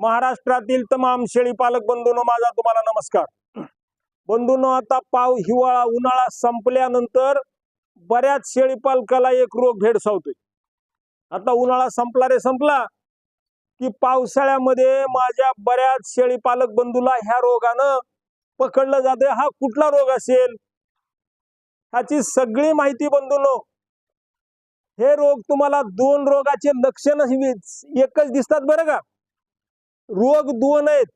महाराष्ट्रातील तमाम शेळी पालक बंधूंनो माझा तुम्हाला नमस्कार. बंधूंनो आता पाव हिवाळा उन्हाळा संपल्यानंतर बऱ्याच शेळी पालकाला एक रोग भेडसावतोय. आता उन्हाळा संपला रे संपला. की पावसाळ्यामध्ये माझ्या बऱ्याच शेळी पालक बंधूला ह्या रोगानं पकडलं जाते हा कुठला रोग असेल? ह्याची सगळी माहिती बंधूंनो. हे रोग तुम्हाला दोन रोगाचे लक्षण एकच दिसतात बरं का? रोग दोन आहेत.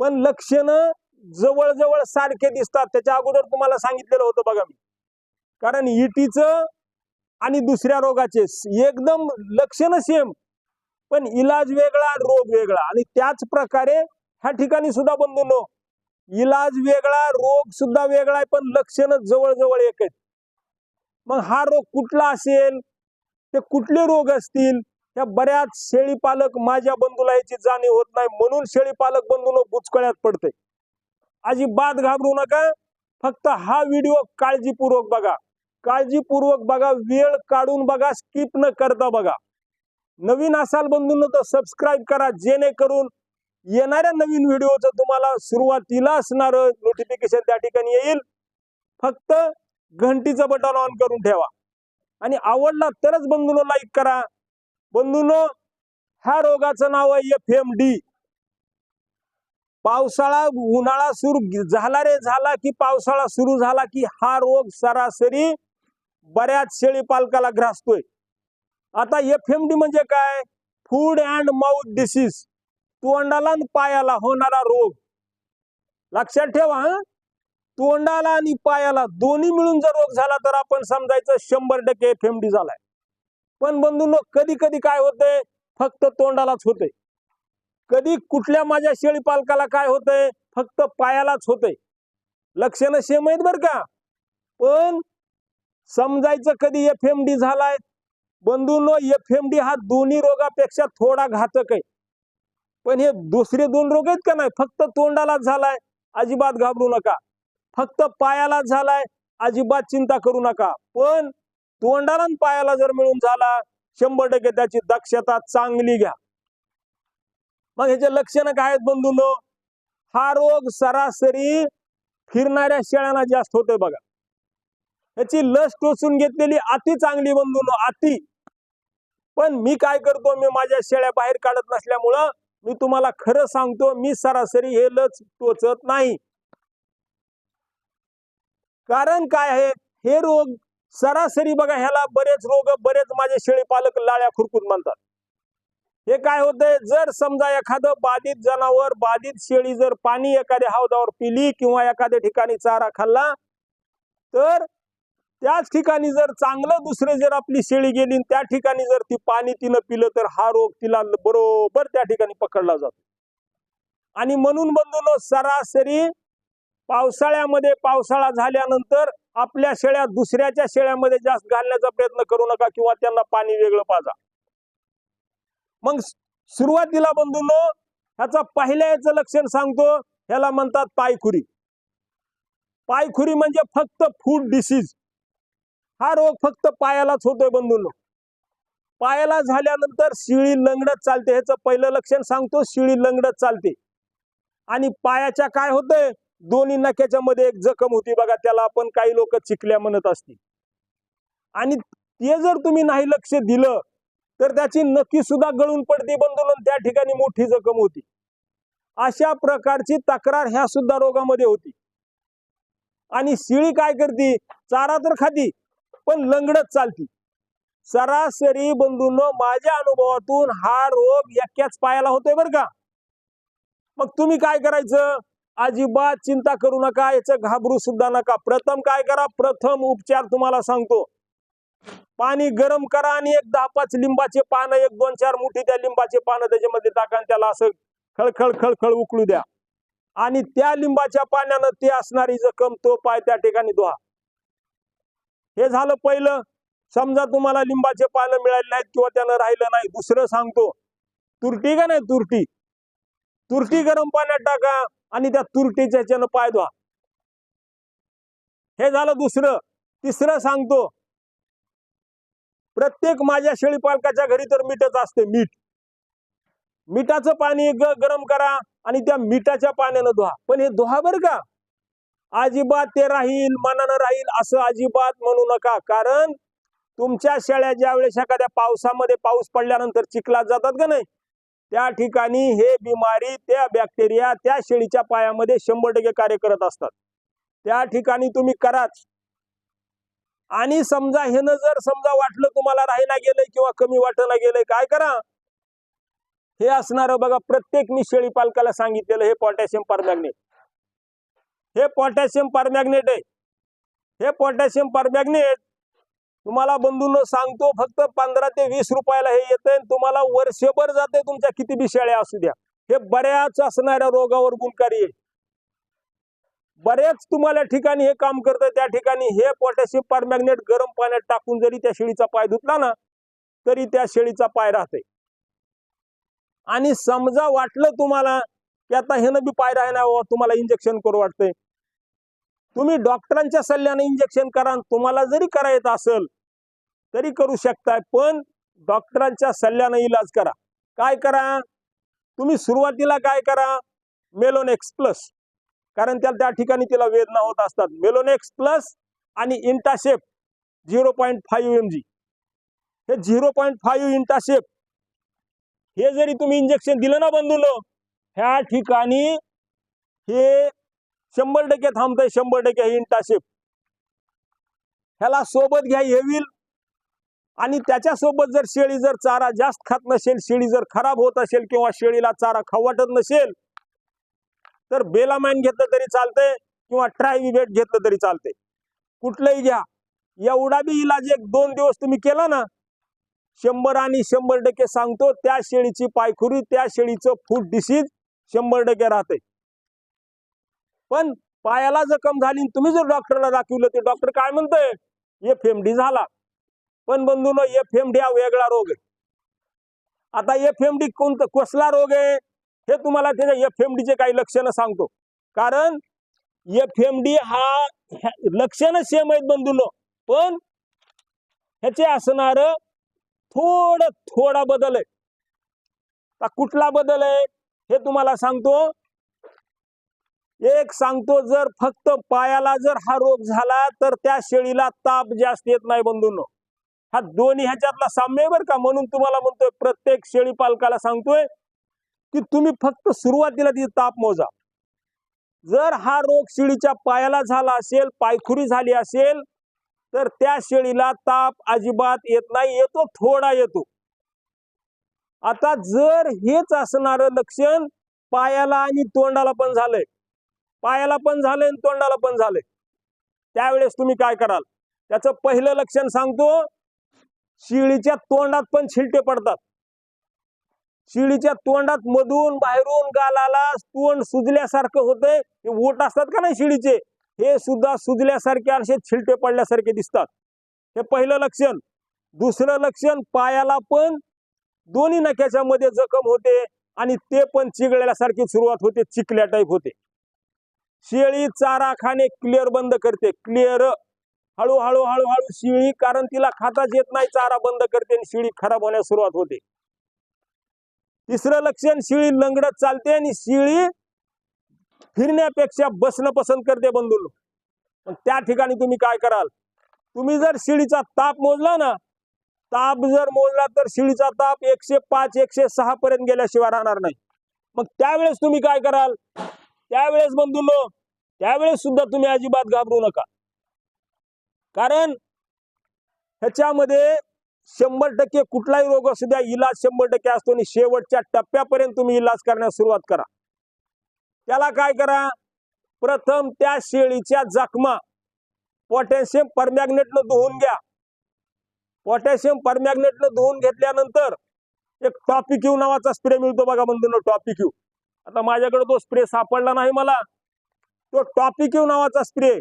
पण लक्षण जवळजवळ सारखे दिसतात. त्याच्या अगोदर तुम्हाला सांगितलेलं होतं बघा मी. कारण इटीचं आणि दुसऱ्या रोगाचे एकदम लक्षण सेम पण इलाज वेगळा रोग वेगळा. आणि त्याच प्रकारे ह्या ठिकाणी सुद्धा बंधून इलाज वेगळा रोग सुद्धा वेगळा आहे पण लक्षण जवळजवळ एक आहेत. मग हा रोग कुठला असेल? ते कुठले रोग असतील? या बऱ्याच शेळी पालक माझ्या बंधूला याची जाणीव होत नाही म्हणून शेळी पालक बंधून बुचकळ्यात पडते. अजिबात घाबरू नका. फक्त हा व्हिडिओ काळजीपूर्वक बघा. काळजीपूर्वक बघा. वेळ काढून बघा. स्किप न करता बघा. नवीन असाल बंधूंनो तर सबस्क्राईब करा. जेणेकरून येणाऱ्या नवीन व्हिडिओचं तुम्हाला सुरुवातीला असणार नोटिफिकेशन त्या ठिकाणी येईल. फक्त घंटीचं बटन ऑन करून ठेवा. आणि आवडला तरच बंधूनो लाईक करा. बंधून ह्या रोगाचं नाव आहे एफ एम डी. पावसाळा उन्हाळा सुरू झाला रे झाला की पावसाळा सुरू झाला की हा रोग सरासरी बऱ्याच शेळी पालकाला ग्रासतोय. आता एफ एम डी म्हणजे काय? Food and mouth disease. तोंडाला आणि पायाला होणारा रोग. लक्षात ठेवा हा? तोंडाला आणि पायाला दोन्ही मिळून जर रोग झाला तर आपण समजायचं शंभर टक्के एफ एम डी झालाय. पण बंधूंनो कधी कधी काय होतंय फक्त तोंडालाच होतंय. कधी कुठल्या माझ्या शेळी पालकाला काय होतंय फक्त पायालाच होतंय. लक्षणं सेम आहेत बर का? पण समजायचं कधी एफ एम डी झालाय बंधूंनो एफ एम डी हा दोन्ही रोगापेक्षा थोडा घातक आहे. पण हे दुसरे दोन रोग आहेत का नाही? फक्त तोंडालाच झालाय अजिबात घाबरू नका. फक्त पायालाच झालाय अजिबात चिंता करू नका. पण तोंडाला पायाला जर मिळून झाला शंभर टक्के त्याची दक्षता चांगली घ्या. मग ह्याचे लक्षण काय आहेत बंधूंनो? हा रोग सरासरी फिरणाऱ्या शेळ्यांना जास्त होतोय बघा. ह्याची लस टोचून घेतलेली अति चांगली बंधूंनो अति. पण मी काय करतो मी माझ्या शेळ्या बाहेर काढत नसल्यामुळं मी तुम्हाला खरं सांगतो मी सरासरी हे लस टोचत नाही. कारण काय आहे? हे रोग सरासरी बघा ह्याला बरेच रोग बरेच माझे शेळी पालक लाळ्या खुरकून म्हणतात. हे काय होतंय? जर समजा एखादं बाधित जनावर बाधित शेळी जर पाणी एखाद्या हौदावर पिली किंवा एखाद्या ठिकाणी चारा खाल्ला तर त्याच ठिकाणी जर चांगलं दुसरे जर आपली शेळी गेली त्या ठिकाणी जर ती पाणी तिनं पिलं तर हा रोग तिला बरोबर त्या ठिकाणी पकडला जातो. आणि म्हणून बंधून सरासरी पावसाळ्यामध्ये पावसाळा झाल्यानंतर आपल्या शेळ्या दुसऱ्याच्या शेळ्यामध्ये जास्त घालण्याचा प्रयत्न करू नका किंवा त्यांना पाणी वेगळं पाजा. मग सुरुवातीला बंधूंनो ह्याचा पहिल्या याचं लक्षण सांगतो. ह्याला म्हणतात पायखुरी. पायखुरी म्हणजे फक्त फूड डिसीज हा रोग फक्त पायालाच होतोय बंधूंनो. पायाला झाल्यानंतर शिळी लंगडत चालते. ह्याचं पहिलं लक्षण सांगतो शिळी लंगडत चालते. आणि पायाच्या काय होतंय? दोन्ही नख्याच्या मध्ये एक जखम होती बघा त्याला आपण काही लोक चिकल्या म्हणत असतील. आणि ते जर तुम्ही नाही लक्ष दिलं तर त्याची नक्की सुद्धा गळून पडते बंधून त्या ठिकाणी मोठी जखम होती. अशा प्रकारची तक्रार ह्या सुद्धा रोगामध्ये होती. आणि शिळी काय करती? चारा तर खाती पण लंगडत चालती. सरासरी बंधूंनो माझ्या अनुभवातून हा रोग एक्याच पायाला होतोय बरं का. मग तुम्ही काय करायचं? अजिबात चिंता करू नका याचं घाबरू सुद्धा नका. प्रथम काय करा? प्रथम उपचार तुम्हाला सांगतो. पाणी गरम करा आणि एक दहा पाच लिंबाचे पानं एक दोन चार मुठी त्या लिंबाचे पानं त्याच्यामध्ये टाका आणि त्याला असं खळखळ खळखळ उकळू द्या. आणि त्या लिंबाच्या पाण्यानं ते असणारी जखम तो पाय त्या ठिकाणी धुवा. हे झालं पहिलं. समजा तुम्हाला लिंबाचे पानं मिळाले नाहीत किंवा त्यानं राहिलं नाही. दुसरं सांगतो. तुरटी का नाही तुरटी? तुरटी गरम पाण्यात टाका. आणि त्या तुरटीच्या ह्याच्यानं पाय धुवा. हे झालं दुसरं. तिसरं सांगतो. प्रत्येक माझ्या शेळी पालकाच्या घरी तर मीठच असते मीठ. मिठाचं पाणी ग गरम करा आणि त्या मिठाच्या पाण्यानं धुवा. पण हे धुवा बरं का? अजिबात ते राहील मनानं राहील असं अजिबात म्हणू नका. कारण तुमच्या शेळ्या ज्या वेळेस एखाद्या पावसामध्ये पाऊस पडल्यानंतर चिखलात जातात का नाही? त्या ठिकाणी हे बिमारी त्या बॅक्टेरिया त्या शेळीच्या पायामध्ये शंभर टक्के कार्य करत असतात. त्या ठिकाणी तुम्ही कराच. आणि समजा ह्यानं जर समजा वाटलं तुम्हाला राहायला गेलंय किंवा कमी वाटायला गेलंय काय करा? हे असणार बघा प्रत्येक मी शेळी पालकाला सांगितलेलं हे पोटॅशियम परमॅग्नेट हे पोटॅशियम परमॅग्नेट आहे. हे पोटॅशियम परमॅग्नेट तुम्हाला बंधूंनो सांगतो फक्त पंधरा ते वीस रुपयाला हे येतंय तुम्हाला वर्षभर जाते तुमच्या किती बी शेळ्या असू द्या. हे बऱ्याच असणाऱ्या रोगावर गुणकारी आहे. बऱ्याच तुम्हाला ठिकाणी हे काम करतं त्या ठिकाणी हे पोटॅशियम परमॅग्नेट गरम पाण्यात टाकून जरी त्या शेळीचा पाय धुतला ना तरी त्या शेळीचा पाय राहते आणि समजा वाटलं तुम्हाला की आता हे न बी पाय राहणार तुम्हाला इंजेक्शन करू वाटतंय. तुम्ही डॉक्टरांच्या सल्ल्याने इंजेक्शन करा तुम्हाला जरी करायचं असेल तरी करू शकताय पण डॉक्टरांच्या सल्ल्याने इलाज करा. काय करा? तुम्ही सुरुवातीला काय करा? मेलोनेक्स प्लस कारण त्या त्या ठिकाणी तिला वेदना होत असतात. मेलोनेक्स प्लस आणि इंटाशेप zero point five M G हे झिरो पॉईंट फाईव्ह इंटाशेप हे जरी तुम्ही इंजेक्शन दिलं ना बंधून ह्या ठिकाणी हे शंभर टक्के थांबतंय शंभर टक्के हे ह्याला सोबत घ्या येईल आणि त्याच्यासोबत जर शेळी जर चारा जास्त खात नसेल शेळी जर खराब होत असेल किंवा शेळीला चारा खवाटत नसेल तर बेलामॅन घेतलं तरी चालतंय किंवा ट्रायविबेट घेतलं तरी चालतंय. कुठलंही घ्या. एवढा बी इलाज एक दोन दिवस तुम्ही केला ना शंभर आणि शंभर टक्के सांगतो त्या शेळीची पायखुरी त्या शेळीचं फूड डिसीज शंभर टक्के राहते पण पायाला जखम झाली तुम्ही जर डॉक्टरला दाखवलं ते डॉक्टर काय म्हणतोय? एफ एम डी झाला. पण बंधून एफ एम डी हा वेगळा रोग आहे. आता एफ एम डी कोणतं कसला रोग आहे? हे तुम्हाला त्याच्या एफ एम चे काही लक्षणं सांगतो. कारण एफ एम डी हा लक्षणं सेम आहेत बंधून. पण ह्याचे असणार थोडं थोडा बदल आहे. कुठला बदल आहे? हे तुम्हाला सांगतो. एक सांगतो जर फक्त पायाला जर हा रोग झाला तर त्या शेळीला ताप जास्त येत नाही बंधूंनो. हा दोन्ही ह्याच्यातला साम्य बर का? म्हणून तुम्हाला म्हणतोय प्रत्येक शेळी पालकाला सांगतोय की तुम्ही फक्त सुरुवातीला तिथे ताप मोजा. जर हा रोग शेळीच्या पायाला झाला असेल पायखुरी झाली असेल तर त्या शेळीला ताप अजिबात येत नाही येतो थोडा येतो. आता जर हेच असणारं लक्षण पायाला आणि तोंडाला पण झालंय पायाला पण झालंय आणि तोंडाला पण झालंय. त्यावेळेस तुम्ही काय कराल? त्याचं पहिलं लक्षण सांगतो. शिळीच्या तोंडात पण छिलटे पडतात. शिळीच्या तोंडात मधून बाहेरून गालाला तोंड सुजल्यासारखं होतंय. हे ओट असतात का नाही शिळीचे? हे सुद्धा सुजल्यासारखे असे छिलटे पडल्यासारखे दिसतात. हे पहिलं लक्षण. दुसरं लक्षण पायाला पण दोन्ही नख्याच्या मध्ये जखम होते आणि ते पण चिघळल्यासारखी सुरुवात होते चिकल्या टाईप होते. शेळी चारा खाणे क्लिअर बंद करते. क्लिअर हळूहळू हळूहळू शिळी कारण तिला खाताच येत नाही चारा बंद करते आणि शिळी खराब होण्यास सुरुवात होते. तिसरं लक्षण शिळी लंगडत चालते आणि शिळी फिरण्यापेक्षा बसणं पसंत करते बंधू त्या ठिकाणी तुम्ही काय कराल? तुम्ही जर शिळीचा ताप मोजला ना ताप जर मोजला तर शिळीचा ताप एकशे पाच एकशे सहा पर्यंत गेल्याशिवाय राहणार नाही. मग त्यावेळेस तुम्ही काय कराल? त्यावेळेस बंधूंनो त्यावेळेस सुद्धा तुम्ही अजिबात घाबरू नका. कारण ह्याच्यामध्ये शंभर टक्के कुठलाही रोग असू द्या इलाज शंभर टक्के असतो आणि शेवटच्या टप्प्यापर्यंत तुम्ही इलाज करण्यास सुरुवात करा. त्याला काय करा? प्रथम त्या शेळीच्या जखमा पोटॅशियम परमॅग्नेटनं धुवून घ्या. पोटॅशियम परमॅग्नेटनं धुवून घेतल्यानंतर एक टॉपिक्यू नावाचा स्प्रे मिळतो बघा बंधूंनो टॉपिक्यू आता माझ्याकडे तो स्प्रे सापडला नाही मला. तो टॉपिक्यू नावाचा स्प्रे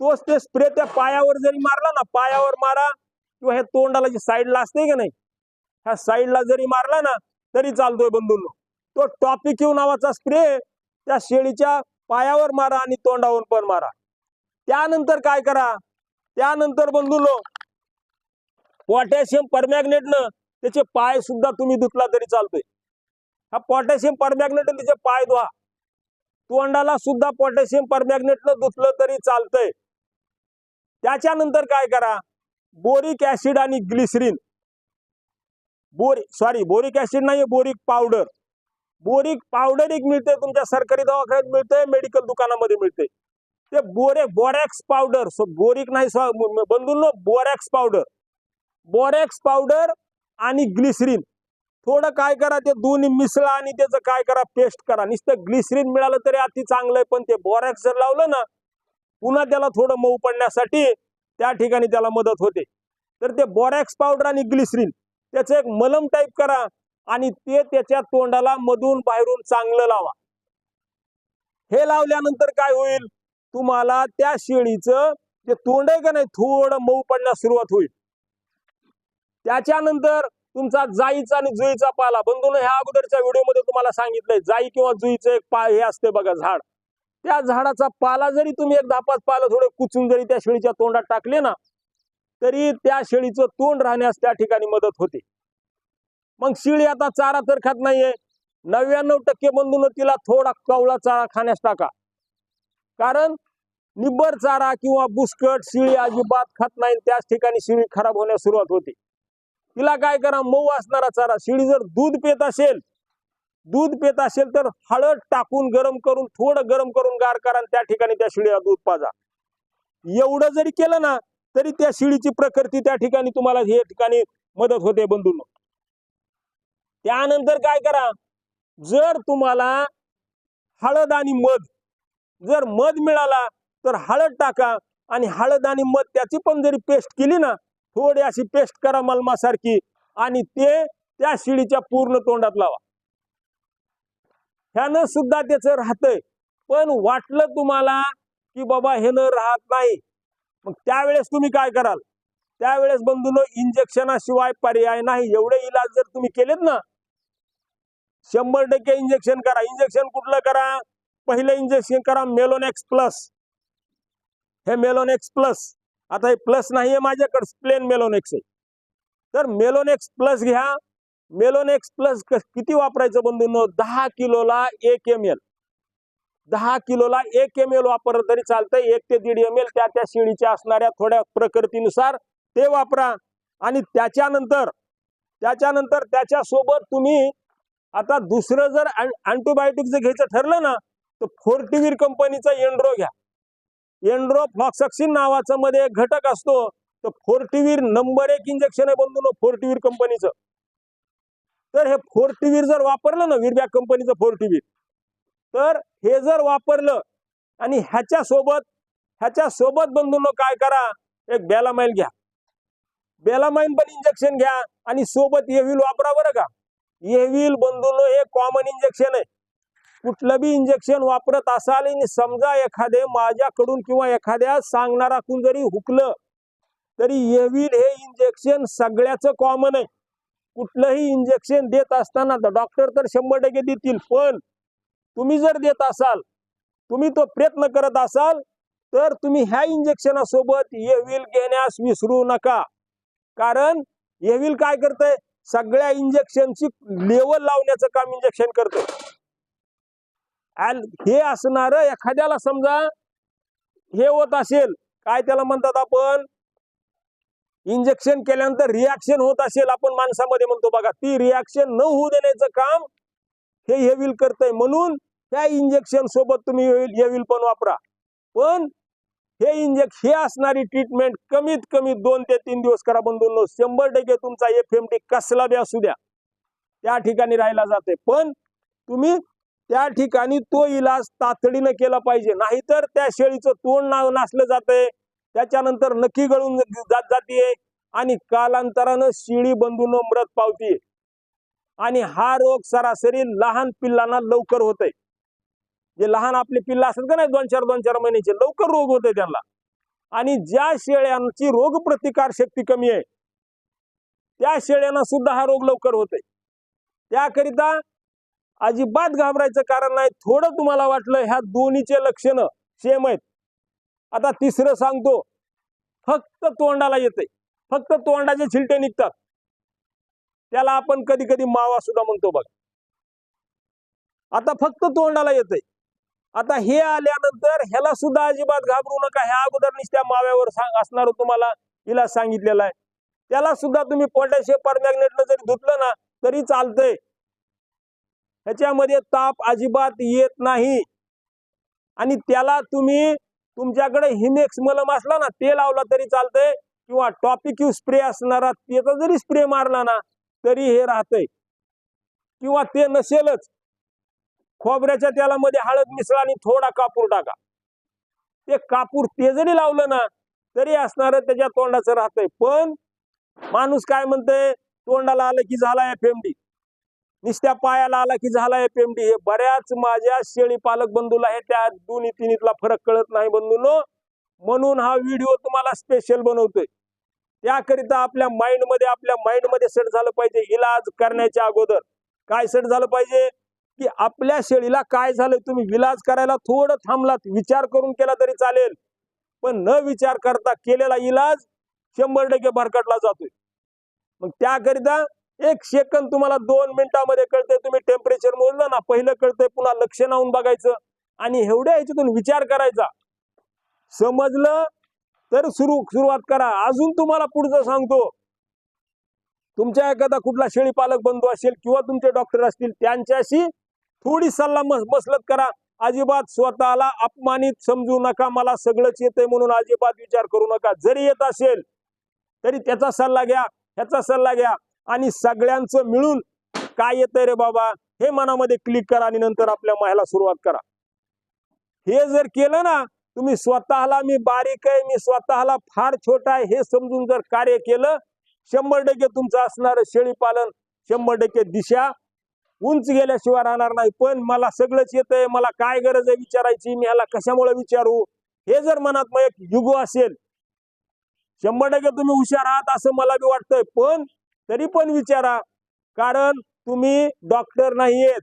तोच ते स्प्रे त्या पायावर जरी मारला ना पायावर मारा किंवा हे तोंडाला जी साईडला असते का नाही ह्या साईडला जरी मारला ना तरी चालतोय बंधूंनो. तो टॉपिक्यू नावाचा स्प्रे त्या शेळीच्या पायावर मारा आणि तोंडावर पण मारा. त्यानंतर काय करा? त्यानंतर बंधूंनो पोटॅशियम परमॅग्नेटनं त्याचे पाय सुद्धा तुम्ही धुतला तरी चालतोय. हा पोटॅशियम परमॅग्नेट तिचे पाय धुवा. तोंडाला सुद्धा पोटॅशियम परमॅग्नेटनं धुतलं तरी चालतंय. त्याच्यानंतर काय करा? बोरिक ऍसिड आणि ग्लिसरीन बोरी सॉरी बोरिक ऍसिड नाही बोरिक पावडर बोरिक पावडर एक मिळते तुमच्या सरकारी दवाखान्यात मिळते मेडिकल दुकानामध्ये मिळते ते बोरे बोरॅक्स पावडर सो बोरिक नाही स्वा- बंधूंनो बोरॅक्स पावडर बोरॅक्स पावडर आणि ग्लिसरीन थोडं काय करा ते दोन्ही मिसळा आणि त्याचं काय करा पेस्ट करा. नुसतं ग्लिसरीन मिळालं तरी अति चांगलं आहे पण ते बोरॅक्स जर लावलं ना पुन्हा त्याला थोडं मऊ पडण्यासाठी त्या ठिकाणी त्याला मदत होते. तर ते बोरॅक्स पावडर आणि ग्लिसरीन त्याचं एक मलम टाईप करा आणि ते त्याच्या तोंडाला मधून बाहेरून चांगलं लावा. हे लावल्यानंतर काय होईल? तुम्हाला त्या शेळीचं जे तोंड आहे का नाही थोडं मऊ पडण्यास सुरुवात होईल. त्याच्यानंतर तुमचा जाईचा आणि जुईचा पाला. बंधून ह्या अगोदरच्या व्हिडिओमध्ये तुम्हाला सांगितलंय जाई किंवा जुईचं एक पा हे असते बघा झाड. त्या झाडाचा पाला जरी तुम्ही एक दहा पाच पाला थोडे कुचून जरी त्या शेळीच्या तोंडात टाकले ना तरी त्या शेळीचं तोंड राहण्यास त्या ठिकाणी मदत होते. मग शिळी आता चारा तर खात नाहीये. नव्याण्णव टक्के बंधून तिला थोडा कवळा चारा खाण्यास टाका. कारण निब्बर चारा किंवा बुसकट शिळी अजिबात खात नाही त्याच ठिकाणी शिळी खराब होण्यास सुरुवात होते. तिला काय करा मऊ असणारा चारा. शिळी जर दूध पेत असेल दूध पेत असेल तर हळद टाकून गरम करून थोडं गरम करून गार करा आणि त्या ठिकाणी त्या शिळीला दूध पाजा. एवढं जरी केलं ना तरी त्या शिळीची प्रकृती त्या ठिकाणी तुम्हाला हे ठिकाणी मदत होते बंधून. त्यानंतर काय करा जर तुम्हाला हळद आणि मध जर मध मिळाला तर हळद टाका आणि हळद आणि मध त्याची पण जरी पेस्ट केली ना थोडी अशी पेस्ट करा मलमासारखी आणि ते त्या शिडीच्या पूर्ण तोंडात लावा. ह्यानं सुद्धा त्याचं राहतंय. पण वाटलं तुम्हाला की बाबा हे न राहत नाही. मग त्यावेळेस तुम्ही काय कराल? त्यावेळेस बंधून इंजेक्शनाशिवाय पर्याय नाही. एवढे इलाज जर तुम्ही केलेत ना शंभर टक्के इंजेक्शन करा. इंजेक्शन कुठलं करा? पहिलं इंजेक्शन करा मेलोनेक्स प्लस हे मेलोनेक्स प्लस आता हे प्लस नाहीये माझ्याकडे प्लेन मेलोनेक्स आहे. तर मेलोनेक्स प्लस घ्या. मेलोनेक्स प्लस किती वापरायचं बंधूंनो? दहा किलोला एक एम एल दहा किलोला एक एम एल वापरलं तरी चालतंय. एक ते दीड एम एल त्या त्या शिडीच्या असणाऱ्या थोड्या प्रकृतीनुसार ते वापरा. आणि त्याच्यानंतर त्याच्यानंतर त्याच्या सोबत तुम्ही आता दुसरं जर अँटीबायोटिक जर घ्यायचं ठरलं ना तर फोर्टिवीर कंपनीचा एंड्रो घ्या. एंड्रो फ्लॉक्सक्सिन नावाचा मध्ये एक घटक असतो तर फोर्टिवीर नंबर एक इंजेक्शन आहे बंधून फोर्टिवीर कंपनीचं. तर हे फोर्टिवीर जर वापरलं ना विरबॅक कंपनीचं फोर्टिवीर तर हे जर वापरलं आणि ह्याच्या सोबत ह्याच्या सोबत बंधून काय करा एक बेलामाईल घ्या. बेलामाइन पण इंजेक्शन घ्या आणि सोबत येविल वापरा बरं का. येविल बंधून हे कॉमन इंजेक्शन आहे. कुठलं बी इंजेक्शन वापरत असाल आणि समजा एखादे माझ्याकडून किंवा एखाद्या सांगणाराकडून जरी हुकलं तरी येविल हे इंजेक्शन सगळ्याचं कॉमन आहे. कुठलंही इंजेक्शन देत असताना डॉक्टर तर शंभर टक्के देतील पण तुम्ही जर देत असाल तुम्ही तो प्रयत्न करत असाल तर तुम्ही ह्या इंजेक्शनासोबत येविल घेण्यास विसरू नका. कारण येविल काय करतंय? सगळ्या इंजेक्शनची लेवल लावण्याचं काम इंजेक्शन करतंय. हे असणार एखाद्याला समजा हे होत असेल काय त्याला म्हणतात आपण? इंजेक्शन केल्यानंतर रिॲक्शन होत असेल आपण माणसामध्ये म्हणतो बघा ती रिॲक्शन न होऊ देण्याचं काम हे हेविल करतंय. म्हणून त्या इंजेक्शन सोबत तुम्ही येविल पण वापरा. पण हे इंजेक्शन हे असणारी ट्रीटमेंट कमीत कमी दोन ते तीन दिवस करा बंधूंनो. शंभर टक्के तुमचा एफ एम टी कसला बी असू द्या त्या ठिकाणी राहिला जाते पण तुम्ही त्या ठिकाणी तो इलाज तातडीनं केला पाहिजे. नाहीतर त्या शेळीचं तोंड ना नासलं जाते त्याच्यानंतर नक्की गळून जात जाते आणि कालांतरानं शिळी बंधून मृत पावतीये. आणि हा रोग सरासरी लहान पिल्लांना लवकर होतय. जे लहान आपले पिल्ला असतात का नाही दोन चार दोन चार महिन्याचे लवकर रोग होते त्यांना. आणि ज्या शेळ्यांची रोग प्रतिकार शक्ती कमी आहे त्या शेळ्यांना सुद्धा हा रोग लवकर होतोय. त्याकरिता अजिबात घाबरायचं कारण नाही. थोडं तुम्हाला वाटलं ह्या दोन्हीचे लक्षणं सेम आहेत. आता तिसरं सांगतो. फक्त तोंडाला येते फक्त तोंडाचे छिलटे निघतात. त्याला आपण कधी कधी मावा सुद्धा म्हणतो बघ. आता फक्त तोंडाला येतंय. आता हे आल्यानंतर ह्याला सुद्धा अजिबात घाबरू नका. ह्या अगोदर निसत्या माव्यावर सांग असणार तुम्हाला. हिला सांगितलेलं आहे. त्याला सुद्धा तुम्ही पोटॅशियम परमॅग्नेटनं जरी धुतलं ना तरी चालतंय. ह्याच्यामध्ये ताप अजिबात येत नाही. आणि त्याला तुम्ही तुमच्याकडे हिमेक्स मलम असला ना ते लावला तरी चालतंय. किंवा टॉपिक्यू स्प्रे असणारा त्याचा जरी स्प्रे मारला ना तरी हे राहतंय. किंवा ते नसेलच खोबऱ्याच्या तेलामध्ये हळद मिसळा आणि थोडा कापूर टाका. ते कापूर ते जरी लावलं ना तरी असणार त्याच्या तोंडाचं राहतंय. पण माणूस काय म्हणतंय तोंडाला आलं की झाला एफएमडी नुसत्या पायाला आला की झाला एफएमडी हे बऱ्याच माझ्या शेळी पालक बंधूला हे त्या दोन्ही तिन्हीतला फरक कळत नाही बंधूंनो. म्हणून हा व्हिडिओ तुम्हाला स्पेशल बनवतोय. त्याकरिता आपल्या माइंडमध्ये आपल्या माइंडमध्ये सेट झालं पाहिजे इलाज करण्याच्या अगोदर. काय सेट झालं पाहिजे? की आपल्या शेळीला काय झालं तुम्ही विलाज करायला थोडं थांबलात. विचार करून केला तरी चालेल. पण न विचार करता केलेला इलाज शंभर टक्के भरकटला जातोय. मग त्याकरिता एक सेकंद तुम्हाला दोन मिनिटामध्ये कळतंय तुम्ही टेम्परेचर मोजलं ना पहिलं कळतंय पुन्हा लक्ष लावून बघायचं. आणि एवढ्या ह्याच्यातून विचार करायचा. समजलं? तर सुरू सुरुवात करा. अजून तुम्हाला पुढचं सांगतो. तुमच्या एखादा कुठला शेळी पालक बंधू असेल किंवा तुमचे डॉक्टर असतील त्यांच्याशी थोडी सल्ला मस मसलत करा. अजिबात स्वतःला अपमानित समजू नका. मला सगळंच येतंय म्हणून अजिबात विचार करू नका. जरी येत असेल तरी त्याचा सल्ला घ्या. ह्याचा सल्ला घ्या. आणि सगळ्यांचं मिळून काय येतंय रे बाबा? हे मनामध्ये क्लिक करा आणि नंतर आपल्या मायाला सुरुवात करा. हे जर केलं ना तुम्ही स्वतःला मी बारीक आहे मी स्वतःला फार छोटा आहे हे समजून जर कार्य केलं शंभर टक्के तुमचं असणारं शेळी पालन शंभर टक्के दिशा उंच गेल्याशिवाय राहणार नाही. पण मला सगळंच येतंय मला काय गरज आहे विचारायची मी ह्याला कशामुळे विचारू? हे जर मनात मग एक युगो असेल शंभर टक्के तुम्ही हुशार आहात असं मला बी वाटतंय. पण तरी पण विचारा. कारण तुम्ही डॉक्टर नाहीयेत.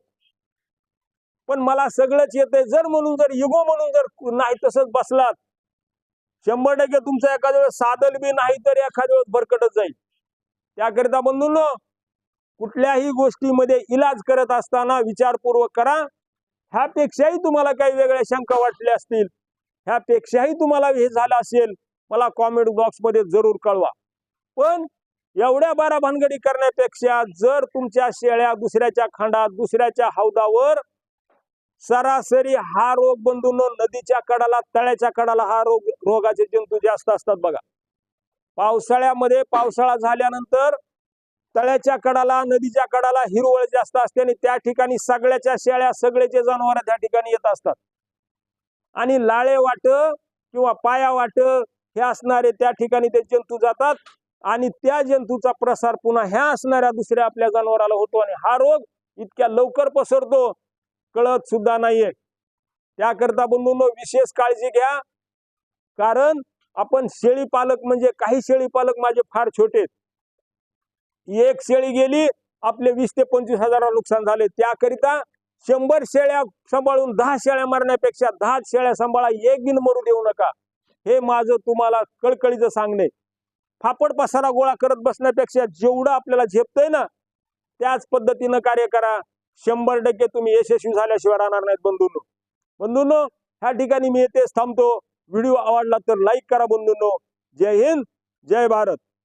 पण मला सगळंच येतंय. जर म्हणून जर युगो म्हणून जर नाही तसंच बसलात शंभर टक्के तुमचं एखाद्या वेळेस साधल बी नाही तर एखाद्या वेळेस भरकटत जाईल. त्याकरिता बंधूंनो कुठल्याही गोष्टीमध्ये इलाज करत असताना विचारपूर्वक करा. ह्यापेक्षाही तुम्हाला काही वेगळ्या शंका वाटल्या असतील. ह्यापेक्षाही तुम्हाला हे झालं असेल मला कॉमेंट बॉक्समध्ये जरूर कळवा. पण एवढ्या बारा भानगडी करण्यापेक्षा जर तुमच्या शेळ्या दुसऱ्याच्या खांडात दुसऱ्याच्या हौदावर सरासरी हा रोग बंधून नदीच्या कडाला तळ्याच्या कडाला हा रोग रोगाचे जंतू जास्त असतात बघा. पावसाळ्यामध्ये पावसाळा झाल्यानंतर तळ्याच्या कडाला नदीच्या कडाला हिरवळ जास्त असते आणि त्या ठिकाणी सगळ्याच्या शेळ्या सगळ्याचे जनावर त्या ठिकाणी येत असतात. आणि लाळे वाट किंवा पाया वाट हे असणारे त्या ठिकाणी ते जंतू जातात. आणि त्या जंतूचा प्रसार पुन्हा ह्या असणाऱ्या दुसऱ्या आपल्या जनावराला होतो आणि हा रोग इतक्या लवकर पसरतो कळत सुद्धा नाहीये. त्याकरता बंधूंनो विशेष काळजी घ्या. कारण आपण शेळी पालक म्हणजे काही शेळी पालक माझे फार छोटे एक शेळी गेली आपले वीस ते पंचवीस हजाराला नुकसान झाले. त्याकरिता शंभर शेळ्या सांभाळून दहा शेळ्या मारण्यापेक्षा दहा शेळ्या सांभाळा. एक बिन मरू देऊ नका. हे माझं तुम्हाला कळकळीचं सांगणे. फापड पसारा गोळा करत बसण्यापेक्षा जेवढं आपल्याला झेपतंय ना त्याच पद्धतीनं कार्य करा. शंभर टक्के तुम्ही यशस्वी झाल्याशिवाय राहणार नाहीत बंधूंनो. बंधूंनो ह्या ठिकाणी मी येतेच थांबतो. व्हिडिओ आवडला तर लाईक करा बंधूंनो. जय हिंद जय भारत.